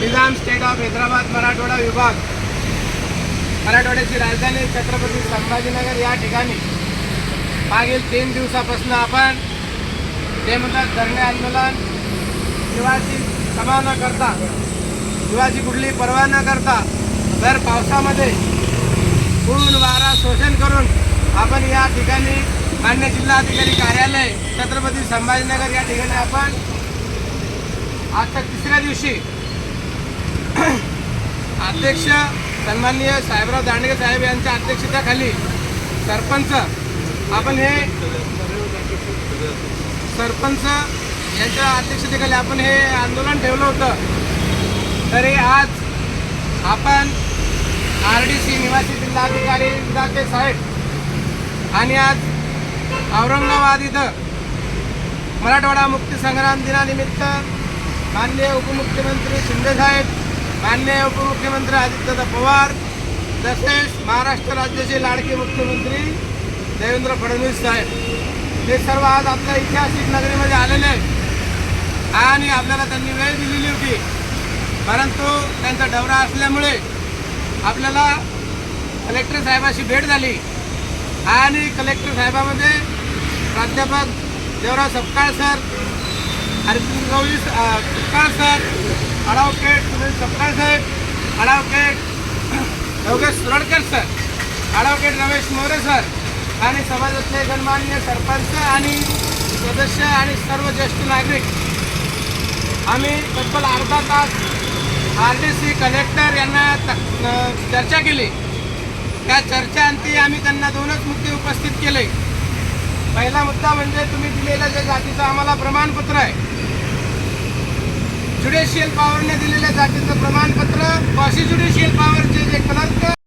Nizam state of Hyderabad Marathwada विभाग. मराठवाड्याची राजधानी छत्रपती संभाजीनगर या ठिकाणी. मागील तीन दिवसापासून आपण ते म्हणतात धरणे आंदोलन शिवाजी क्षमा न करता जीवाची कुठली पर्वा न करता दर पावसामध्ये ऊन वारा शोषण करून आपण या ठिकाणी मान्य जिल्हाधिकारी कार्यालय छत्रपती संभाजीनगर या ठिकाणी आपण आजच्या तिसऱ्या दिवशी अध्यक्ष सन्माननीय साहेबराव दांडगे साहेब यांच्या अध्यक्षतेखाली सरपंच आपण हे सरपंच यांच्या अध्यक्षतेखाली आपण हे आंदोलन ठेवलं होतं. तरी आज आपण आर डी सी निवासी जिल्हाधिकारी दाते साहेब आणि आज औरंगाबाद इथं मराठवाडा मुक्ती संग्राम दिनानिमित्त माननीय उपमुख्यमंत्री शिंदेसाहेब माननीय उपमुख्यमंत्री आदित्यनाथ पवार तसेच महाराष्ट्र राज्याचे लाडके मुख्यमंत्री देवेंद्र फडणवीस साहेब. ते सर्व आज आपल्या ऐतिहासिक नगरीमध्ये आलेले आहेत. आणि आपल्याला त्यांनी वेळ दिलेली होती. परंतु त्यांचा डवरा असल्यामुळे आपल्याला कलेक्टर साहेबाशी भेट झाली. आणि कलेक्टर साहेबामध्ये प्राध्यापक Devrao Sapkal sir Harishchandra Gawali Sapkal sir advocate Sunil Sapkal saheb advocate Yogesh Suradkar sir advocate Ramesh More sir आणि समाजातले गणमान्य सरपंच आणि सदस्य आणि सर्व ज्येष्ठ नागरिक. आम्ही तब्बल अर्धा तास आर डी सी कलेक्टर यांना त- चर्चा केली. त्या चर्चांती आम्ही त्यांना दोनच मुद्दे उपस्थित केले. पहिला मुद्दा म्हणजे तुम्ही दिलेलं जे जातीचं आम्हाला प्रमाणपत्र आहे ज्युडिशियल पॉवरने दिलेल्या जातीचं प्रमाणपत्र क्वाशी ज्युडिशियल पॉवर